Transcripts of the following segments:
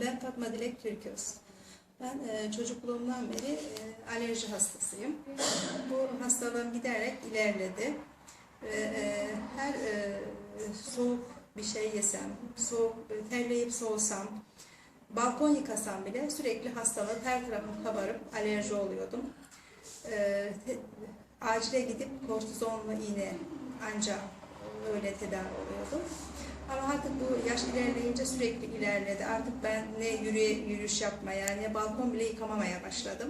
Ben Fatma Dilek Türköz. Ben e, çocukluğumdan beri e, alerji hastasıyım. Bu hastalığım giderek ilerledi. Ve e, her e, soğuk bir şey yesem, soğuk e, terleyip soğusam, balkon yıkasam bile sürekli hastalanıp her tarafım kabarıp alerji oluyordum. E, te- acile gidip kortizonlu iğne ancak öyle tedavi oluyordum. Ama artık bu yaş ilerleyince sürekli ilerledi. Artık ben ne yürü, yürüyüş yapmaya ne balkon bile yıkamamaya başladım.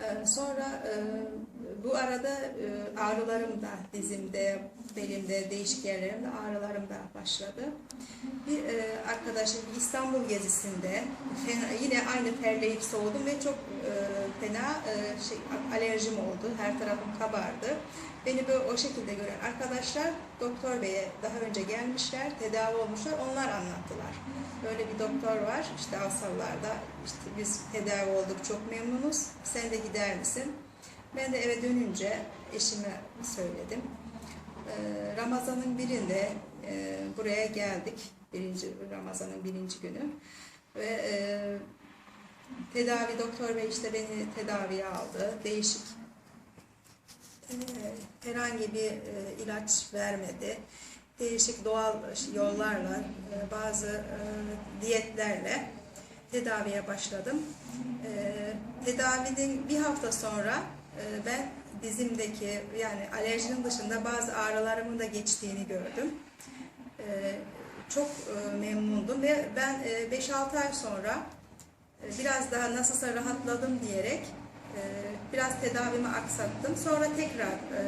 Ee, Sonra e, bu arada e, ağrılarım da dizimde, belimde, değişik yerlerimde ağrılarım da başladı. Bir e, arkadaşım İstanbul gezisinde yine aynı terleyip soğudum ve çok fena şey, alerjim oldu. Her tarafım kabardı. Beni böyle o şekilde gören arkadaşlar doktor beye daha önce gelmişler, tedavi olmuşlar, onlar anlattılar. Böyle bir doktor var işte Avsallar'da, işte biz tedavi olduk çok memnunuz, sen de gider misin? Ben de eve dönünce eşime söyledim. Ee, Ramazan'ın birinde e, buraya geldik, birinci Ramazan'ın birinci günü. Ve e, tedavi doktor bey işte beni tedaviye aldı, değişik herhangi bir e, ilaç vermedi. Değişik doğal yollarla, e, bazı e, diyetlerle tedaviye başladım. Tedavinin bir hafta sonra ben dizimdeki yani alerjinin dışında bazı ağrılarımın da geçtiğini gördüm. Çok memnundum ve ben e, 5-6 ay sonra biraz daha nasılsa rahatladım diyerek biraz tedavimi aksattım. Sonra tekrar e,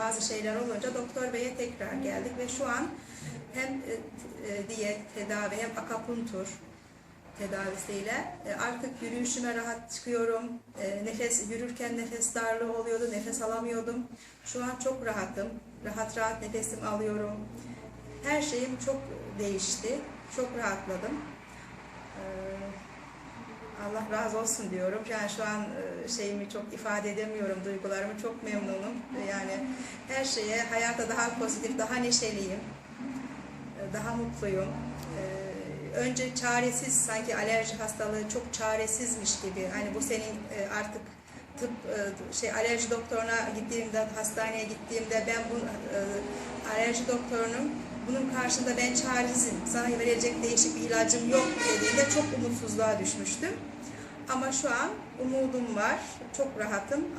bazı şeyler olunca doktor beye tekrar geldik ve şu an hem e, e, diyet tedavi hem akapuntur tedavisiyle artık yürüyüşüme rahat çıkıyorum. Nefes yürürken nefes darlığı oluyordu, nefes alamıyordum. Şu an çok rahatım. Rahat rahat nefesim alıyorum. Her şeyim çok değişti. Çok rahatladım. E, Allah razı olsun diyorum. Yani şu an e, şeyimi çok ifade edemiyorum, duygularımı çok memnunum. Yani her şeye, hayata daha pozitif, daha neşeliyim. E, Daha mutluyum. E, Önce çaresiz, sanki alerji hastalığı çok çaresizmiş gibi. Hani bu senin e, artık tıp e, şey alerji doktoruna gittiğimde, hastaneye gittiğimde ben bu e, alerji doktorunun bunun karşında ben çaresizim, sana verilecek değişik bir ilacım yok dediğinde çok umutsuzluğa düşmüştüm. Ama şu an umudum var, çok rahatım.